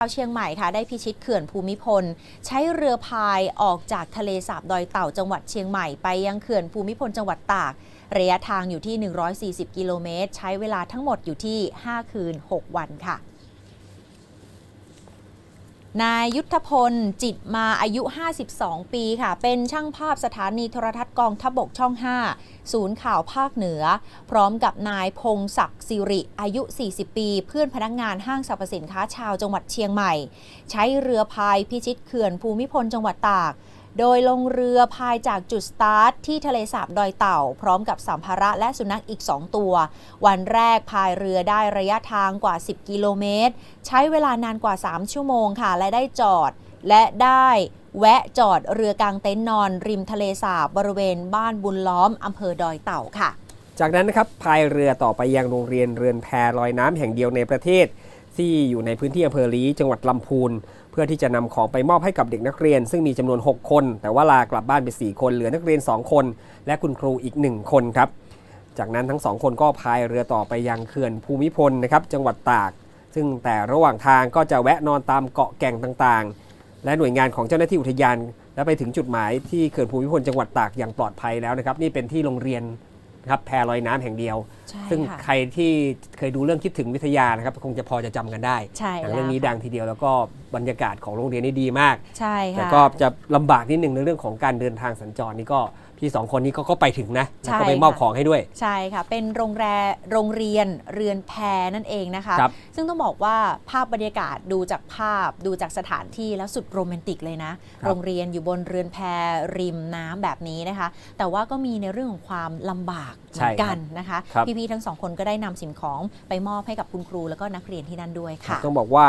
ชาวเชียงใหม่ค่ะได้พิชิตเขื่อนภูมิพล ใช้เรือพายออกจากทะเลสาบดอยเต่าจังหวัดเชียงใหม่ไปยังเขื่อนภูมิพลจังหวัดตาก ระยะทางอยู่ที่ 140 กิโลเมตร ใช้เวลาทั้งหมดอยู่ที่ 5 คืน 6 วันค่ะ นายยุทธพล จิตมาอายุ 52 ปีค่ะ เป็นช่างภาพสถานีโทรทัศน์กองทบกช่อง 5 ศูนย์ข่าวภาคเหนือ พร้อมกับนายพงศักดิ์สิริ อายุ 40 ปี เพื่อนพนักงานห้างสรรพสินค้าชาวจังหวัดเชียงใหม่ ใช้เรือพายพิชิตเขื่อนภูมิพลจังหวัดตาก โดยลงเรือพายจากจุดสตาร์ทที่ทะเลสาบดอยเต่า พร้อมกับสัมภาระและสุนัขอีก 2 ตัว วันแรกพายเรือได้ระยะทางกว่า 10 กิโลเมตร ใช้เวลานานกว่า 3 ชั่วโมงค่ะ และได้จอดและได้แวะจอดเรือกลางเต็นท์นอน ริมทะเลสาบบริเวณบ้านบุญล้อมอำเภอดอยเต่าค่ะ จากนั้นนะครับพายเรือต่อไปยังโรงเรียนเรือนแพลอยน้ำแห่งเดียวในประเทศ ที่อยู่ในพื้นที่อำเภอลีจังหวัดลำพูน เพื่อที่จะนำของไปมอบให้กับเด็กนักเรียน ซึ่งมีจำนวน 6 คน แต่ว่าลากลับบ้านไป 4 คนเหลือนักเรียน 2 คน และคุณครูอีก 1 คนครับ จากนั้นทั้งสองคนก็พายเรือต่อไปยังเขื่อนภูมิพลนะครับจังหวัดตาก ซึ่งแต่ระหว่างทางก็จะแวะนอนตามเกาะแก่งต่างๆ และหน่วยงานของเจ้าหน้าที่อุทยานและไปถึงจุดหมายที่เขื่อนภูมิพลจังหวัดตากอย่างปลอดภัยแล้วนะครับนี่เป็นที่โรงเรียน นะครับแพลอยน้ำแห่งเดียว ใช่ซึ่งค่ะ ใครที่เคยดูเรื่องคิดถึงวิทยานะครับคงจะพอจะจำกันได้ใช่หนังแล้วเรื่องนี้ค่ะ ดังทีเดียวแล้วก็บรรยากาศของโรงเรียนนี่ดีมาก ใช่แต่ค่ะ ก็จะลำบากนิดนึงในเรื่องของการเดินทางสัญจรนี่ก็ พี่สองคนนี้ก็ก็ไปถึงนะแล้วก็ไปใช่มอบค่ะของให้ด้วย ใช่ค่ะ เป็นโรงแรมโรงเรียนเรือนแพนั่นเองนะคะ ครับ ซึ่งต้องบอกว่าภาพบรรยากาศดูจากภาพดูจากสถานที่แล้วสุดโรแมนติกเลยนะโรงเรียนอยู่บนเรือนแพริมน้ำแบบนี้นะคะ แต่ว่าก็มีในเรื่องของความลำบากเหมือนกันนะคะ ครับ พี่ๆทั้งสองคนก็ได้นำสิ่งของไปมอบให้กับคุณครูแล้วก็นักเรียนที่นั่นด้วยค่ะ ต้องบอกว่า